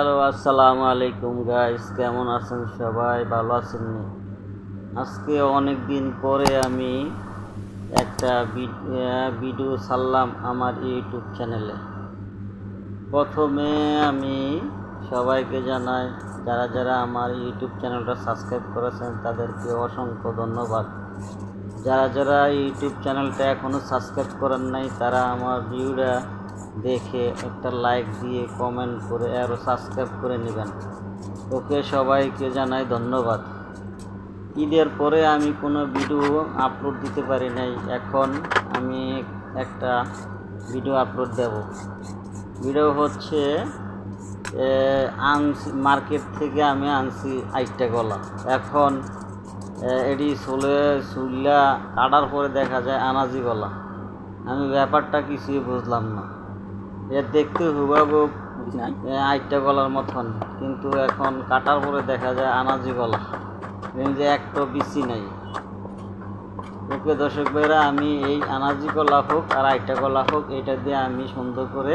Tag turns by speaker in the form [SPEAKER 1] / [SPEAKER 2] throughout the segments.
[SPEAKER 1] Hello, আসসালামু আলাইকুম guys কেমন আছেন সবাই? ভালো আছেন নি? আজকে অনেক দিন পরে আমি একটা ভিডিও ছাড়লাম আমার ইউটিউব চ্যানেলে প্রথমে আমি সবাইকে জানাই, যারা যারা আমার ইউটিউব চ্যানেলটা সাবস্ক্রাইব করেছেন, তাদেরকে অসংখ্য ধন্যবাদ। যারা যারা ইউটিউব চ্যানেলটা এখনও সাবস্ক্রাইব করেন নাই, তারা আমার ভিডিওটা দেখে একটা লাইক দিয়ে কমেন্ট করে আরও সাবস্ক্রাইব করে নেবেন। ওকে সবাইকে জানাই ধন্যবাদ। ঈদের পরে আমি কোনো ভিডিও আপলোড দিতে পারি নাই। এখন আমি একটা ভিডিও আপলোড দেব। ভিডিও হচ্ছে আনছি মার্কেট থেকে আমি আনছি আইটা গলা। এখন এটি চলে চুল্লা কাটার পরে দেখা যায় আনাজি গলা। আমি ব্যাপারটা কিছুই বুঝলাম না। এর দেখতে হুবাবু আইটা গলার মতন কিন্তু এখন কাটার পরে দেখা যায় আনাজি গলা। যে একটা বিচি নাই। ওকে দর্শক ভাইরা আমি এই আনাজি কলা হোক আর আইটা কলা হোক এটা দিয়ে আমি সুন্দর করে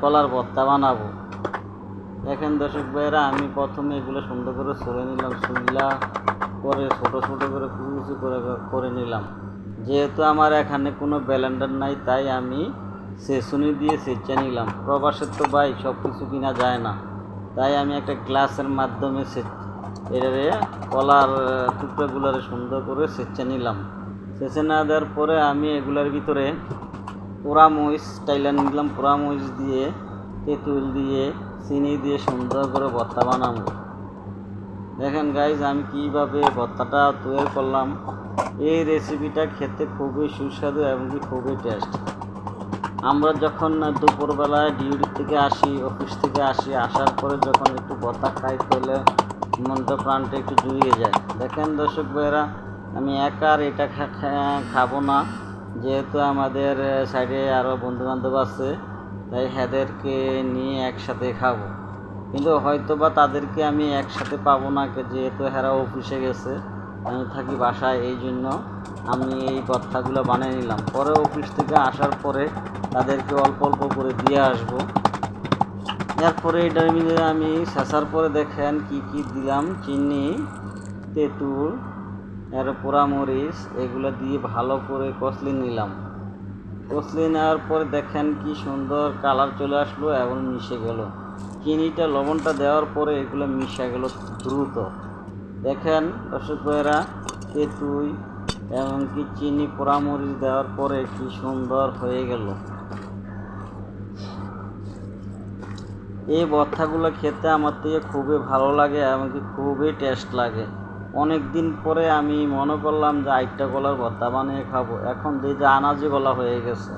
[SPEAKER 1] কলার ভর্তা বানাবো। দেখেন দর্শক ভাইরা আমি প্রথমে এগুলো সুন্দর করে সরে নিলাম সুইলা করে ছোট ছোট করে কুচু কুচু করে করে নিলাম। যেহেতু আমার এখানে কোনো ব্যালেন্ডার নাই তাই আমি সেসুনি দিয়ে সেচে নিলাম। প্রবাসের তো ভাই সব কিছু কিনা যায় না। তাই আমি একটা গ্লাসের মাধ্যমে সে এটারে কলার টুকরোগুলোরে সুন্দর করে সেচে নিলাম। সেচে না দেওয়ার পরে আমি এগুলোর ভিতরে পোড়া মরিচ টাইলা নিলাম। পোড়া মরিচ দিয়ে, তেঁতুল দিয়ে, চিনি দিয়ে সুন্দর করে ভর্তা বানাবো। দেখেন গাইজ আমি কীভাবে ভর্তাটা তৈরি করলাম। এই রেসিপিটা খেতে খুবই সুস্বাদু এবং খুবই টেস্ট আমরা যখন দুপুরবেলায় ডিউটি থেকে আসি অফিস থেকে আসি, আসার পরে যখন একটু ভর্তা খাই, তাহলে মনটা, প্রাণটা একটু জুড়িয়ে যায়। দেখেন দর্শক ভাইয়েরা, আমি একা আর এটা খাব না। যেহেতু আমাদের সাইডে আরও বন্ধুবান্ধব আছে, তাই এদেরকে নিয়ে একসাথে খাব। কিন্তু হয়তো বা তাদেরকে আমি একসাথে পাবো না যেহেতু হেরা অফিসে গেছে। থাকি বাসায়, এই জন্য আমি এই ভর্তাগুলো বানিয়ে নিলাম। পরে অফিস থেকে আসার পরে তাদেরকে অল্প অল্প করে দিয়ে আসব। এরপরে এটার মধ্যে আমি শেষার পরে দেখেন কি কি দিলাম, চিনি, তেঁতুল, এর পোড়ামরিচ, এগুলো দিয়ে ভালো করে কষলি নিলাম। কষলি নেওয়ার পরে দেখেন কি সুন্দর কালার চলে আসলো এবং মিশে গেল। চিনিটা, লবণটা দেওয়ার পরে এগুলো মিশে গেল দ্রুত। দেখেন দর্শক ভাইয়েরা তেঁতুল এমনকি চিনি পোড়ামরিচ দেওয়ার পরে কি সুন্দর হয়ে গেল। এই ভর্তাগুলো খেতে আমার থেকে খুবই ভালো লাগে এমনকি খুবই টেস্ট লাগে। অনেক দিন পরে আমি মনে করলাম যে আইটা গলার ভর্তা বানিয়ে খাব। এখন যে যে আনাজি গলা হয়ে গেছে।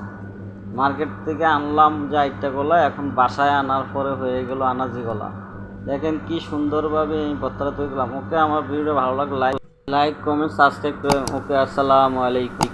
[SPEAKER 1] মার্কেট থেকে আনলাম যে আইটা গলা, এখন বাসায় আনার পরে হয়ে গেল আনাজি গলা। দেখেন কি সুন্দরভাবে আমি ভর্তাটা তৈরি করলাম। ওকে আমার ভিডিওটা ভালো লাগল লাইক লাইক কমেন্ট সাবস্ক্রাইব করে ওকে, আসসালামু আলাইকুম।